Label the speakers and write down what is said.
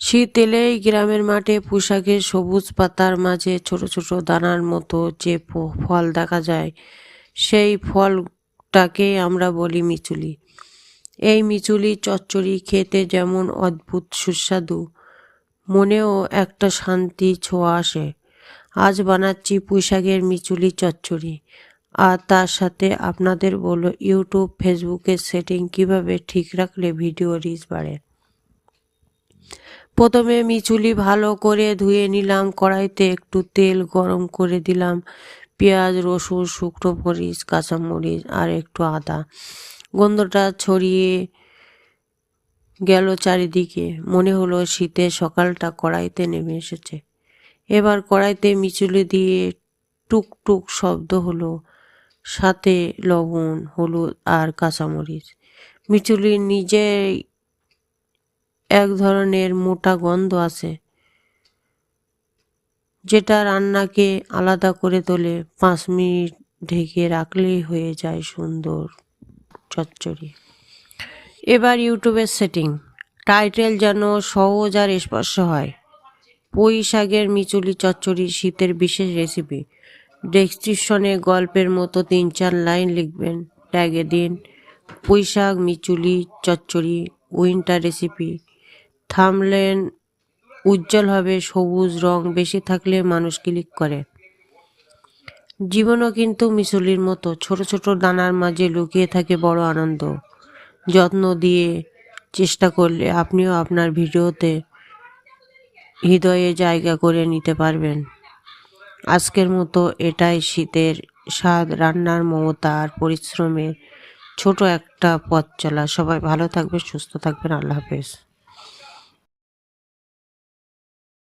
Speaker 1: শীত এলেই গ্রামের মাঠে পোশাকের সবুজ পাতার মাঝে ছোট ছোট দানার মতো যে ফল দেখা যায়, সেই ফলটাকে আমরা বলি মিচুলি। এই মিচুলি চচ্চড়ি খেতে যেমন অদ্ভুত সুস্বাদু, মনেও একটা শান্তি ছোঁয়া আসে। আজ বানাচ্ছি পুঁইশাকের মিচুলি চচ্চড়ি। আর তার সাথে আপনাদের বলো ইউটিউব, ফেসবুকের সেটিং কীভাবে ঠিক রাখলে ভিডিও রিচ বাড়ে। প্রথমে মিচুলি ভালো করে ধুয়ে নিলাম, কড়াইতে একটু তেল গরম করে দিলাম, পেঁয়াজ, রসুন, শুকনো মরিচ, কাঁচামরিচ আর একটু আদা। গন্ধটা ছড়িয়ে গেল চারিদিকে। মনে হলো শীতে সকালটা কড়াইতে নেমে এসেছে। এবার কড়াইতে মিচুলি দিয়ে টুক টুক শব্দ হলো, সাথে লবণ, হলুদ আর কাঁচামরিচ। মিচুলি নিজেই এক ধরনের মোটা গন্ধ আছে, যেটা রান্নাকে আলাদা করে তোলে। পাঁচ মিনিট ঢেকে রাখলেই হয়ে যায় সুন্দর চচ্চড়ি। এবার ইউটিউবের সেটিং। টাইটেল যেন সহজ আর স্পর্শ হয়। পুঁই শাকের মিচুলি চচ্চড়ি শীতের বিশেষ রেসিপি। ডেসক্রিপশনে গল্পের মতো তিন চার লাইন লিখবেন। ট্যাগে দিন, পুঁই শাক, মিচুলি, চচ্চড়ি, উইন্টার রেসিপি। থামলেন, উজ্জ্বল হবে, সবুজ রং বেশি থাকলে মানুষ ক্লিক করে। জীবনও কিন্তু মিচুলির মতো, ছোট ছোট দানার মাঝে লুকিয়ে থাকে বড় আনন্দ। যত্ন দিয়ে চেষ্টা করলে আপনিও আপনার ভিডিওতে হৃদয়ে জায়গা করে নিতে পারবেন। আজকের মতো এটাই শীতের স্বাদ, রান্নার মমতা আর পরিশ্রমের ছোট একটা পথ চলা। সবাই ভালো থাকবেন, সুস্থ থাকবেন। আল্লাহ হাফেজ।